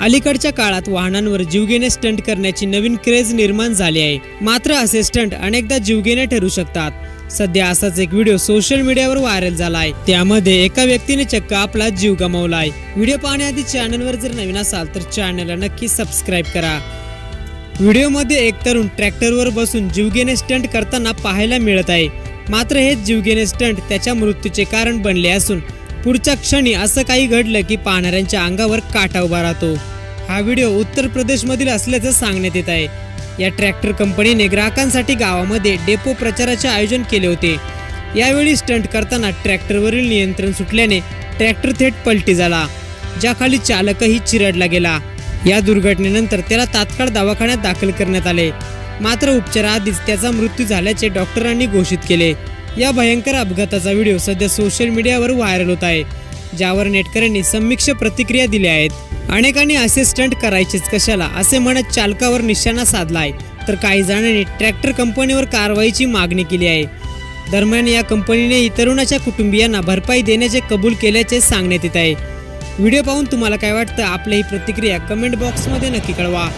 अलीकडच्या काळात वाहनांवर जीवघेणे स्टंट करण्याची नवीन क्रेज निर्माण झाली आहे. मात्र असे स्टंट अनेकदा जीवघेणे ठरू शकतात. सध्या असाच एक व्हिडिओ सोशल मीडियावर व्हायरल झाला आहे त्यामध्ये एका व्यक्तीने चक्क आपला जीव गमावला आहे व्हिडिओ पाहण्याआधी चॅनलवर जर नवीन असाल तर चॅनलला नक्की सबस्क्राईब करा. व्हिडिओमध्ये एक तरुण ट्रॅक्टरवर बसून जीवघेणे स्टंट करताना पाहायला मिळत आहे. मात्र हे जीवघेणे स्टंट त्याच्या मृत्यूचे कारण बनले असून पुढच्या क्षणी असं काही घडलं की पाहणाऱ्यांच्या अंगावर काटा उभा राहतो. हा व्हिडिओ उत्तर प्रदेशमधील असल्याचं सांगण्यात येत आहे. या ट्रॅक्टर कंपनीने ग्राहकांसाठी गावामध्ये डेपो प्रचाराचे आयोजन केले होते. यावेळी स्टंट करताना ट्रॅक्टरवरील नियंत्रण सुटल्याने ट्रॅक्टर थेट पलटी झाला ज्याखाली चालकही चिरडला गेला. या दुर्घटनेनंतर त्याला तात्काळ दवाखान्यात दाखल करण्यात आले. मात्र उपचाराआधीच त्याचा मृत्यू झाल्याचे डॉक्टरांनी घोषित केले. या भयंकर अपघाताचा व्हिडिओ सध्या सोशल मीडियावर व्हायरल होत आहे ज्यावर नेटकऱ्यांनी संमिश्र प्रतिक्रिया दिल्या आहेत. अनेकांनी असे स्टंट करायचेच कशाला असे म्हणत चालकावर निशाणा साधला आहे तर काही जणांनी ट्रॅक्टर कंपनीवर कारवाईची मागणी केली आहे. दरम्यान या कंपनीने तरुणाच्या कुटुंबियांना भरपाई देण्याचे कबूल केल्याचे सांगण्यात येत आहे. व्हिडिओ पाहून तुम्हाला काय वाटतं? आपली ही प्रतिक्रिया कमेंट बॉक्समध्ये नक्की कळवा.